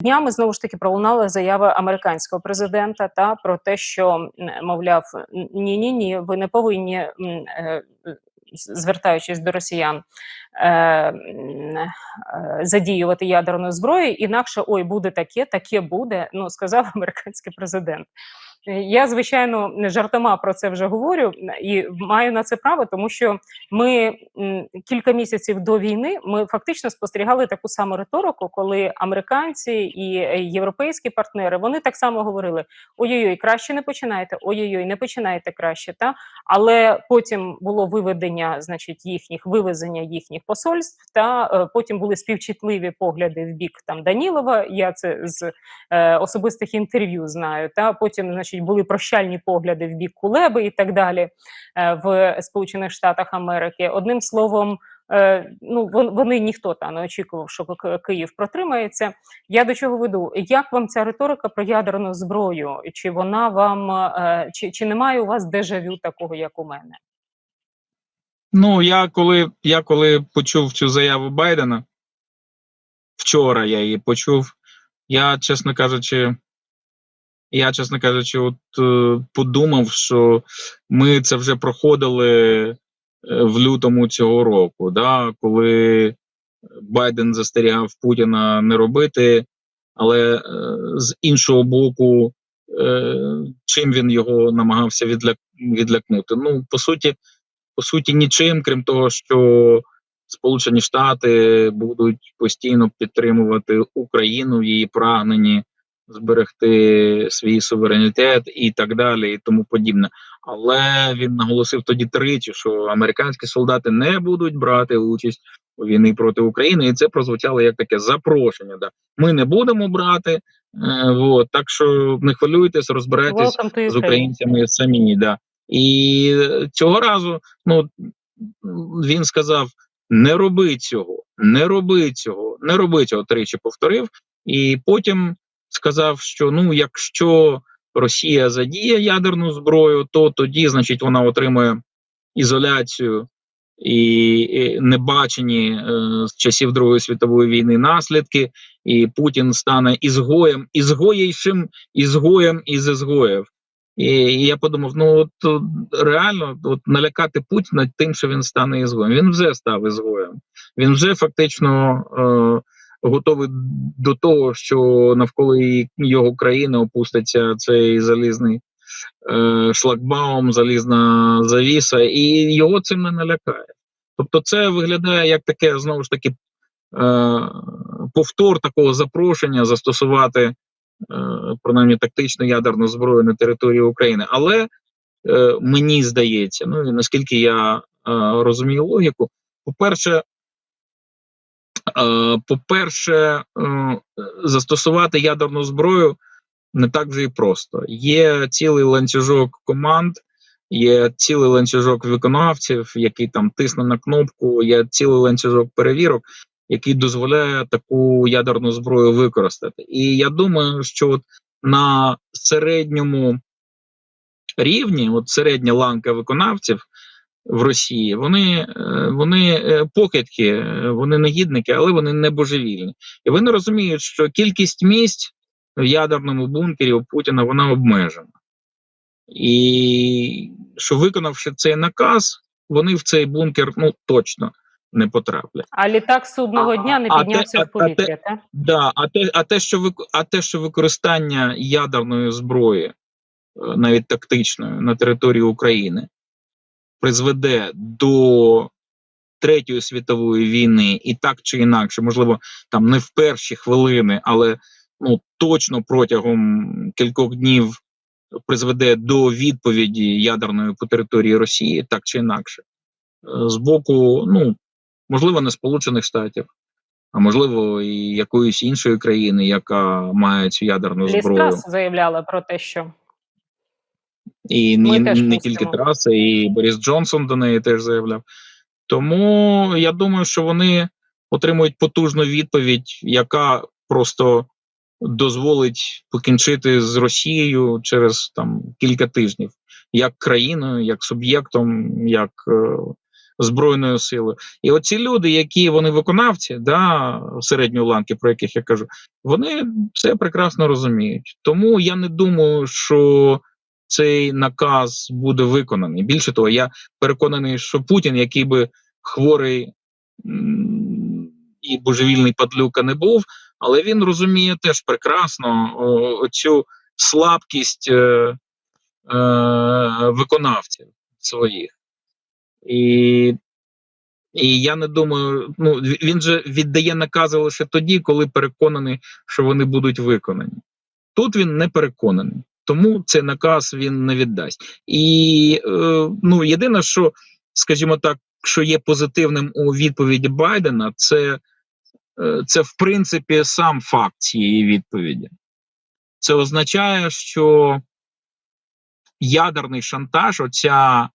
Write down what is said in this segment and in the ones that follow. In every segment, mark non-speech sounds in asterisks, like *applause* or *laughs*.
Днями знову ж таки пролунала заява американського президента та про те, що мовляв, ні, ні, ні, ви не повинні, е, звертаючись до росіян, задіювати ядерну зброю. Інакше ой, буде таке, таке буде. Ну сказав *laughs* американський президент. Е, Я звичайно жартома про це вже говорю і маю на це право, тому що ми кілька місяців до війни ми фактично спостерігали таку саму риторику, коли американці і е, європейські партнери вони так само говорили: ой-ой-ой, краще не починайте, ой-ой-ой, не починайте краще. Та але потім було виведення, значить, їхніх вивезення їхніх посольств, та е, потім були співчутливі погляди в бік там Данілова. Я це з е, особистих інтерв'ю знаю. Та потім, значить, були прощальні погляди в бік Кулеби і так далі е, в Сполучених Штатах Америки. Одним словом. Ну, вон- вони ніхто та не очікував, що Київ протримається. Я до чого веду? Як вам ця риторика про ядерну зброю? Чи вона вам чи, чи немає у вас дежавю такого, як у мене? Ну, я коли, я коли почув цю заяву Байдена, вчора я її почув, я, чесно кажучи, я, чесно кажучи, от е, подумав, що ми це вже проходили е, в лютому цього року, да, коли Байден застерігав Путіна не робити, але е, з іншого боку, чим він його намагався відляк, відлякнути? Ну, по суті, по суті, нічим, крім того, що Сполучені Штати будуть постійно підтримувати Україну в її прагненні зберегти свій суверенітет і так далі, і тому подібне. Але він наголосив тоді тричі, що американські солдати не будуть брати участь у війні проти України, і це прозвучало як таке запрошення. Да, ми не будемо брати. Е, вот, так що не хвилюйтесь, to з українцями самі. Да. І цього разу ну, він сказав: не роби цього, не роби цього, не роби цього тричі повторив. І потім сказав, що ну, якщо Росія задіє ядерну зброю, то тоді, значить, вона отримує ізоляцію і, небачені е, з часів Другої світової війни наслідки, і Путін стане ізгоєм, ізгоєйшим ізгоєм із ізгоїв. І, і я подумав: ну от реально от налякати Путіна тим, що він стане ізгоєм. Він вже став ізгоєм. Він вже фактично е, готовий до того, що навколо його країни опуститься цей залізний е, шлагбаум, залізна завіса, і його цим не налякає. Тобто, це виглядає як таке знову ж таки е, повтор такого запрошення застосувати принаймні тактичну ядерну зброю на території України. Але е, мені здається, ну і наскільки я е, розумію логіку, по-перше, е, по-перше, е, застосувати ядерну зброю не так вже і просто. Є цілий ланцюжок команд, є цілий ланцюжок виконавців, який там тисне на кнопку, є цілий ланцюжок перевірок, який дозволяє таку ядерну зброю використати. І я думаю, що от на середньому рівні, от середня ланка виконавців в Росії, вони, е, вони е, покидьки, е, вони негідники, але вони не божевільні. І вони розуміють, що кількість місць в ядерному бункері у Путіна вона обмежена. І що виконавши цей наказ, вони в цей бункер ну точно не потраплять. А літак судного А- дня не а те- піднявся а- в а повітря, те- так? Да, а те, а те, що вик, а те, що використання ядерної зброї, е, навіть тактичної, на території України, призведе до Третьої світової війни, і так чи інакше, можливо, там не в перші хвилини, але ну точно протягом кількох днів призведе до відповіді ядерної по території Росії, так чи інакше, е, з боку, ну можливо, не Сполучених Штатів, а можливо, і якоїсь іншої країни, яка має цю ядерну зброю, Лістрас заявляла про те, що і Ми не, не тільки траса, і Борис Джонсон до неї теж заявляв. Тому я думаю, що вони отримують потужну відповідь, яка просто дозволить покінчити з Росією через там кілька тижнів, як країною, як суб'єктом, як е, збройною силою. І оці люди, які вони виконавці, да, середньої ланки, про яких я кажу, вони це прекрасно розуміють. Тому я не думаю, що цей наказ буде виконаний. Більше того, я переконаний, що Путін, який би хворий і божевільний падлюка не був, але він розуміє теж прекрасно цю слабкість е, е, виконавців своїх. І, і я не думаю, ну він же віддає накази лише тоді, коли переконаний, що вони будуть виконані. Тут він не переконаний, тому цей наказ він не віддасть. І е, ну єдине, що, скажімо так, що є позитивним у відповіді Байдена, це, е, це в принципі сам факт цієї відповіді. Це означає, що ядерний шантаж, оця,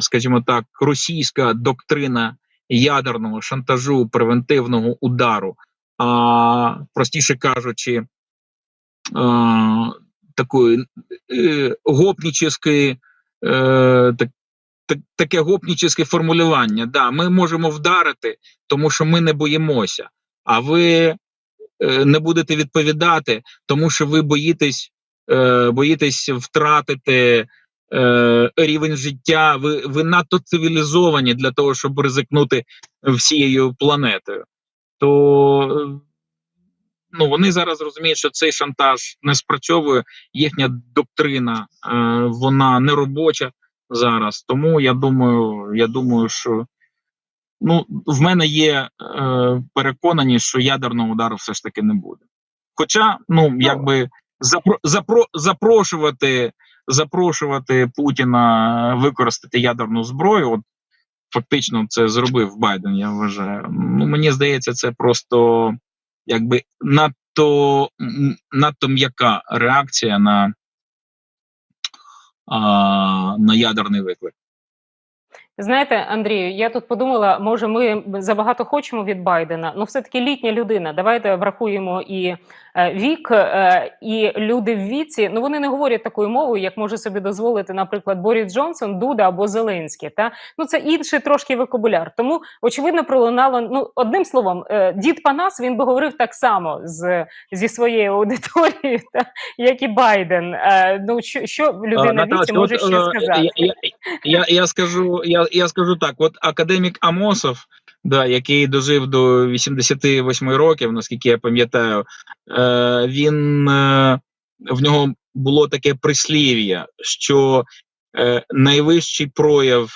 скажімо так, російська доктрина ядерного шантажу превентивного удару, а простіше кажучи, е, такої е, гопнічеської, е, так, так, таке гопнічеське формулювання. Да, ми можемо вдарити, тому що ми не боїмося, а ви е, не будете відповідати, тому що ви боїтесь, е, боїтесь втратити е, рівень життя. Ви, ви надто цивілізовані для того, щоб ризикнути всією планетою. То е, ну вони зараз розуміють, що цей шантаж не спрацьовує. Їхня доктрина е, вона не робоча зараз. Тому я думаю, я думаю, що ну в мене є е, переконаність, що ядерного удару все ж таки не буде. Хоча, ну якби запро, запро, запрошувати, запрошувати Путіна використати ядерну зброю, от фактично це зробив Байден. Я вважаю. Ну мені здається, це просто якби надто надто м'яка реакція на, а, на ядерний виклик. Знаєте, Андрію, я тут подумала, може, ми забагато хочемо від Байдена. Ну, все-таки літня людина. Давайте врахуємо і вік, е, і люди в віці. Ну вони не говорять такою мовою, як може собі дозволити, наприклад, Борис Джонсон, Дуда або Зеленський. Та ну це інший трошки вокабуляр. Тому очевидно пролунало. Ну одним словом, е, дід Панас він би говорив так само з зі своєю аудиторією, *laughs* та як і Байден. Е, ну що, що людина в віці може от, ще е, сказати? Я, я, я, я скажу, я, я скажу так: от академік Амосов, да, який дожив до 88 років, наскільки я пам'ятаю, е, він е, в нього було таке прислів'я, що е, найвищий прояв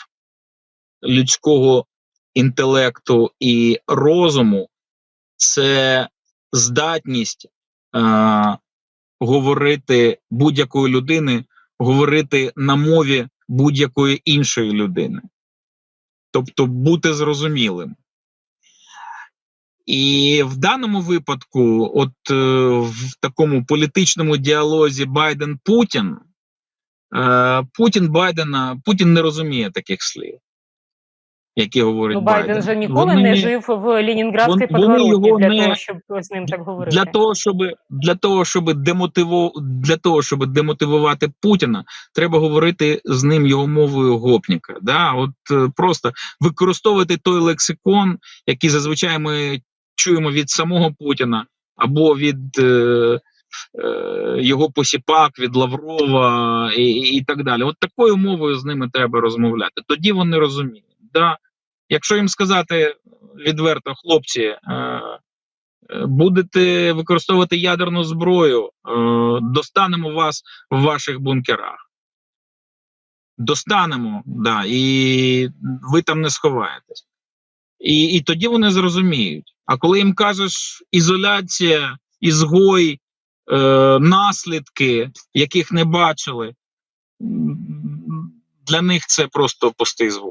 людського інтелекту і розуму це здатність е, говорити будь-якої людини, говорити на мові будь-якої іншої людини, тобто бути зрозумілим. І в даному випадку, от е, в такому політичному діалозі Байден-Путін, е, Путін Байдена, Путін не розуміє таких слів, які говорить Ну, Байден Байден. же ніколи Вони- не жив в подворотні його для не- того, щоб з ним так говорити. Для того, щоб для того, щоб демотиво для того, щоб демотивувати Путіна, треба говорити з ним його мовою гопніка. Да, от е, просто використовувати той лексикон, який зазвичай ми чуємо від самого Путіна або від е, е, його посіпак, від Лаврова і, і так далі. От такою мовою з ними треба розмовляти. Тоді вони розуміють. Да? Якщо їм сказати відверто, хлопці. Е, будете використовувати ядерну зброю, е, достанемо вас в ваших бункерах. Достанемо, да, і ви там не сховаєтесь. І, і тоді вони зрозуміють. А коли їм кажеш ізоляція, ізгой, е, наслідки, яких не бачили, для них це просто пустий звук.